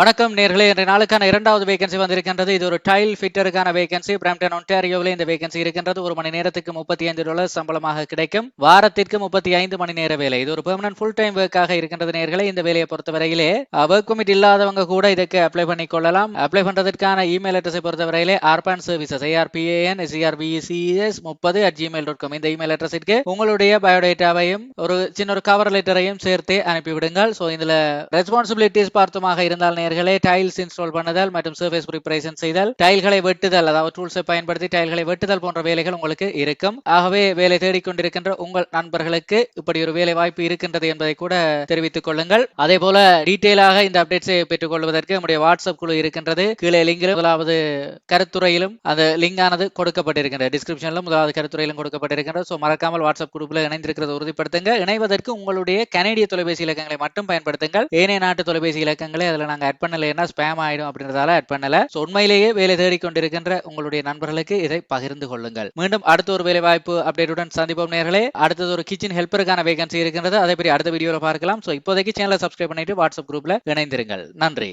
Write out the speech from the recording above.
வணக்கம் நேர்களே இன்றைய நாளுக்கான இரண்டாவது வேகன்சி வந்திருக்கின்றது. இது ஒரு டைல் ஃபிட்டருக்கான வேகன்சி பிராம்டன் ஒன்டாரியோவில் இந்த வேகன்சி இருக்கின்றது. ஒரு மணி நேரத்துக்கு முப்பத்தி ஐந்து டாலர் சம்பளமாக கிடைக்கும். வாரத்திற்கு முப்பத்தி ஐந்து மணி நேர வேலை. இது ஒரு பெர்மனன்ட் ஃபுல் டைம் ஒர்க்காக இருக்கின்றது நேர்களே. இந்த வேலையை பொறுத்தவரையிலே ஒர்க் பர்மிட் இல்லாதவங்க கூட இதுக்கு அப்ளை பண்ணி கொள்ளலாம். அப்ளை பண்றதுக்கான இமெயில் அட்ரஸை பொறுத்தவரையிலே ஆர்பான் சர்வீசஸ் ஐஆர்பிஏஎன் சிஆர்பிசிஎஸ் முப்பது அட் ஜிமெயில் டாட் காம் இந்த இமெயில் அட்ரஸிற்கு உங்களுடைய பயோடேட்டாவையும் ஒரு சின்ன ஒரு கவர் லெட்டரையும் சேர்த்து அனுப்பிவிடுங்கள். ஸோ இதுல ரெஸ்பான்சிபிலிட்டிஸ் பார்த்தமாக இருந்தால் நேர்களே டைல்ஸ் இன்ஸ்டால் பண்ணுதல் மற்றும் சர்ஃபேஸ் ப்ரிப்பரேஷன் செய்தல் டைல்களை வெட்டுதல் அதாவது டூல்ஸை பயன்படுத்தி டைல்களை வெட்டுதல் போன்ற வேலைகள் உங்களுக்கு இருக்கும். ஆகவே வேலை தேடிக்கொண்டிருக்கின்ற உங்கள் நண்பர்களுக்கு இப்படி ஒரு வேலை வாய்ப்பு இருக்கின்றது என்பதை கூட தெரிவித்துக் கொள்ளுங்கள். அதே போல டீட்டெயிலாக இந்த அப்டேட்ஸை பெற்றுக் கொள்வதற்கு நம்முடைய வாட்ஸ்அப் குழு இருக்கின்றது. கீழே லிங்கிலும் முதலாவது கருத்துறையிலும் அந்த லிங்க் ஆனது கொடுக்கப்பட்டிருக்கின்றது டிஸ்கிரிப்ஷனிலும் முதலாவது கருத்துறையிலும் கொடுக்கப்பட்டிருக்கின்றது. ஸோ மறக்காமல் வாட்ஸ்அப் குரூப்பில் இணைந்திருக்கிறது உறுதிப்படுத்துங்க. இணைவதற்கு உங்களுடைய கனேடிய தொலைபேசி இலக்கங்களை மட்டும் பயன்படுத்துங்கள். ஏனைய நாட்டு தொலைபேசி இலக்கங்களை அதில் நாங்கள் ஆட் பண்ணலைன்னா ஸ்பேம் ஆயிடும் அப்படின்றதால ஆட் பண்ணல. உண்மையிலேயே வேலை தேடிக்கொண்டிருக்கின்ற உங்களுடைய நண்பர்களுக்கு இதை பகிர்ந்து கொள்ளுங்கள். மீண்டும் அடுத்த ஒரு வேலை வாய்ப்பு அப்டேட்டுடன் சந்திப்போம் நேர்களே. அடுத்தது ஒரு கிச்சன் ஹெல்ப்பருக்கான வேகன்சி இருக்கின்றது. அதை பற்றி அடுத்த வீடியோவில் பார்க்கலாம். ஸோ இப்போதைக்கு சேனலை சப்ஸ்கிரைப் பண்ணிட்டு வாட்ஸ்அப் குரூப்ல இணைந்திருங்கள். நன்றி.